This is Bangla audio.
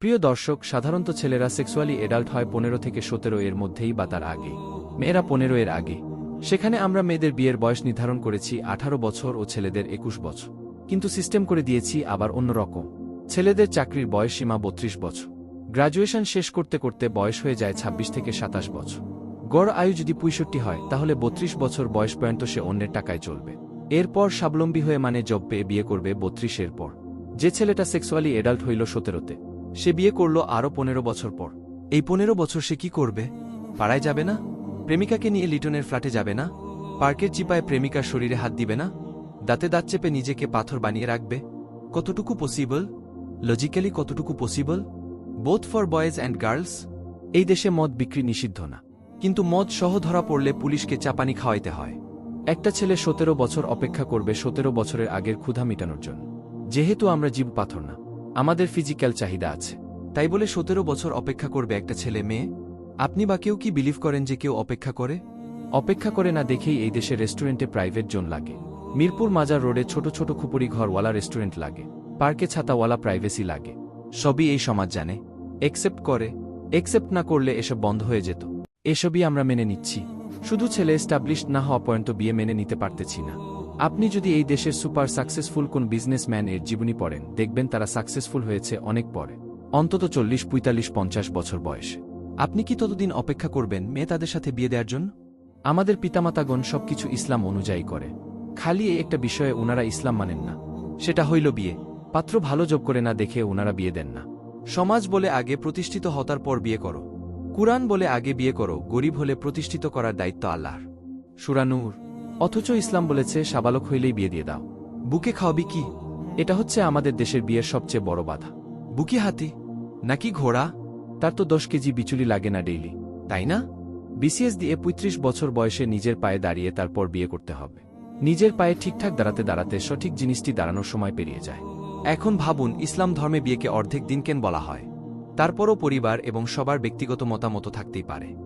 প্রিয় দর্শক, সাধারণত ছেলেরা সেক্সুয়ালি এডাল্ট হয় পনেরো থেকে সতেরো এর মধ্যেই বা তার আগে। মেয়েরা পনেরো এর আগে। সেখানে আমরা মেয়েদের বিয়ের বয়স নির্ধারণ করেছি আঠারো বছর ও ছেলেদের একুশ বছর। কিন্তু সিস্টেম করে দিয়েছি আবার অন্যরকম ছেলেদের চাকরির বয়স সীমা বত্রিশ বছর। গ্রাজুয়েশন শেষ করতে করতে বয়স হয়ে যায় ২৬ থেকে সাতাশ বছর। গড় আয়ু যদি পঁয়ষট্টি হয়, তাহলে বত্রিশ বছর বয়স পর্যন্ত সে অন্যের টাকায় চলবে। এরপর স্বাবলম্বী হয়ে মানে জব পেয়ে বিয়ে করবে বত্রিশের পর। যে ছেলেটা সেক্সুয়ালি এডাল্ট হইল সতেরোতে। সে বিয়ে করল আরও পনেরো বছর পর। এই পনেরো বছর সে কি করবে? পাড়ায় যাবে না? প্রেমিকাকে নিয়ে লিটনের ফ্ল্যাটে যাবে না? পার্কের চিপায় প্রেমিকার শরীরে হাত দিবে না? দাঁতে দাঁত চেপে নিজেকে পাথর বানিয়ে রাখবে? কতটুকু পসিবল লজিক্যালি কতটুকু possible both for boys and girls এই দেশে মদ বিক্রি নিষিদ্ধ না। কিন্তু মদ সহ ধরা পড়লে পুলিশকে চাপানি খাওয়াইতে হয়। একটা ছেলে সতেরো বছর অপেক্ষা করবে সতেরো বছরের আগের ক্ষুধা মেটানোর জন্য। যেহেতু আমরা জীব পাথর না। আমাদের ফিজিক্যাল চাহিদা আছে। তাই বলে সতেরো বছর অপেক্ষা করবে একটা ছেলে মেয়ে? আপনি বা কেউ কি বিলিভ করেন যে কেউ অপেক্ষা করে? অপেক্ষা করে না দেখেই এই দেশে রেস্টুরেন্টে প্রাইভেট জোন লাগে। মিরপুর মাজার রোডে ছোট ছোট খুপুরি ঘরওয়ালা রেস্টুরেন্ট লাগে। পার্কে ছাতাওয়ালা প্রাইভেসি লাগে। সবই এই সমাজ জানে। একসেপ্ট করে। একসেপ্ট না করলে এসব বন্ধ হয়ে যেত। এসবই আমরা মেনে নিচ্ছি। শুধু ছেলে এস্টাবলিশড না হওয়া পর্যন্ত বিয়ে মেনে নিতে পারতেছি না। আপনি যদি এই দেশের সুপার সাকসেসফুল কোন বিজনেসম্যান এর জীবনী পড়েন, দেখবেন তারা সাকসেসফুল হয়েছে অনেক পরে। অন্তত চল্লিশ, পঁয়তাল্লিশ, পঞ্চাশ বছর বয়সে। আপনি কি ততদিন অপেক্ষা করবেন মেয়ে তাদের সাথে বিয়ে দেওয়ার জন্য? আমাদের পিতামাতাগণ সবকিছু ইসলাম অনুযায়ী করে। খালি একটা বিষয়ে ওনারা ইসলাম মানেন না। সেটা হইল বিয়ে। পাত্র ভালো যোগ করে না দেখে ওনারা বিয়ে দেন না। সমাজ বলে আগে প্রতিষ্ঠিত হতার পর বিয়ে করো। কুরআন বলে আগে বিয়ে করো। গরিব হলে প্রতিষ্ঠিত করার দায়িত্ব আল্লাহর। সুরানুর অথচ ইসলাম বলেছে, সাবালক হইলেই বিয়ে দিয়ে দাও। বুকে খাওয়াবি কি? এটা হচ্ছে আমাদের দেশের বিয়ের সবচেয়ে বড় বাধা। বুকি হাতি? নাকি ঘোড়া? তার তো দশ কেজি বিচুলি লাগে না ডেইলি, তাই না? বিসিএস দিয়ে পঁয়ত্রিশ বছর বয়সে নিজের পায়ে দাঁড়িয়ে তারপর বিয়ে করতে হবে। নিজের পায়ে ঠিকঠাক দাঁড়াতে দাঁড়াতে সঠিক জিনিসটি দাঁড়ানোর সময় পেরিয়ে যায়। এখন ভাবুন, ইসলাম ধর্মে বিয়েকে অর্ধেক দিন কেন বলা হয়। তারপরও পরিবার এবং সবার ব্যক্তিগত মতামত থাকতেই পারে।